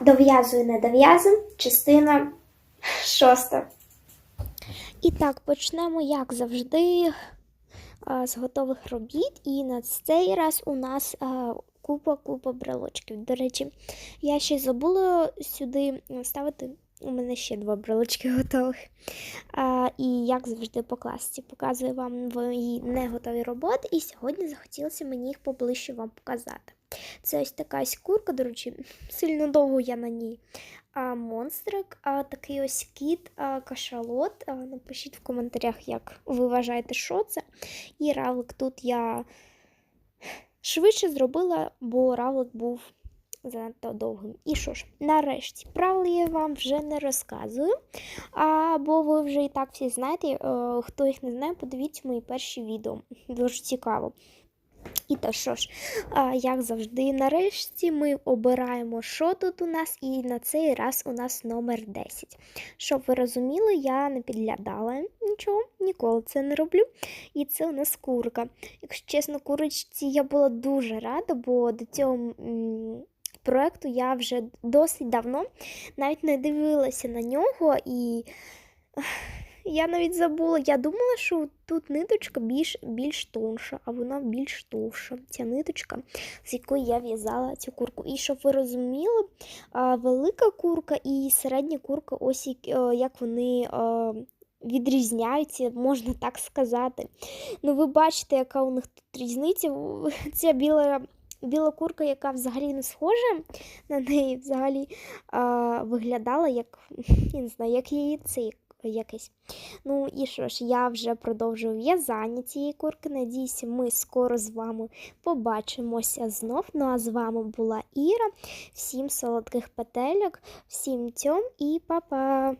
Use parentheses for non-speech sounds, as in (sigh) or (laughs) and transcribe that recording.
Дов'язую, не дов'язую, частина шоста. І так, почнемо, як завжди, з готових робіт. І на цей раз у нас купа-купа брелочків. До речі, я ще забула сюди ставити. У мене ще два брелочки готових. А, і як завжди по класці показую вам мої неготові роботи. І сьогодні захотілося мені їх поближче вам показати. Це ось така ось курка, до речі, сильно довго я на ній. А монстрик, а такий ось кіт, а, кашалот. А, напишіть в коментарях, як ви вважаєте, що це. І равлик тут я швидше зробила, бо равлик був занадто довгим. І що ж, нарешті, правила я вам вже не розказую. А, бо ви вже і так всі знаєте. Е, хто їх не знає, подивіться мої перші відео. Дуже цікаво. І то що ж, а, як завжди, нарешті ми обираємо, що тут у нас, і на цей раз у нас номер 10. Щоб ви розуміли, я не підглядала нічого, ніколи це не роблю. І це у нас курка. Якщо чесно, курочці я була дуже рада, бо до цього проекту я вже досить давно навіть не дивилася на нього і. Я навіть забула, я думала, що тут ниточка більш, більш тонша, а вона більш товша. Ця ниточка, з якої я в'язала цю курку. І щоб ви розуміли, велика курка і середня курка, ось як, е, вони е, відрізняються, можна так сказати. Ну, ви бачите, яка у них тут різниця. (laughs) Ця біла. Біла курка, яка взагалі не схожа на неї, взагалі а, виглядала як (laughs) я не знаю, як яйце якесь. Ну і що ж, я вже продовжую в'язання цієї курки. Надіюся, ми скоро з вами побачимося знов. Ну а з вами була Іра. Всім солодких петельок, всім тьом і па-па!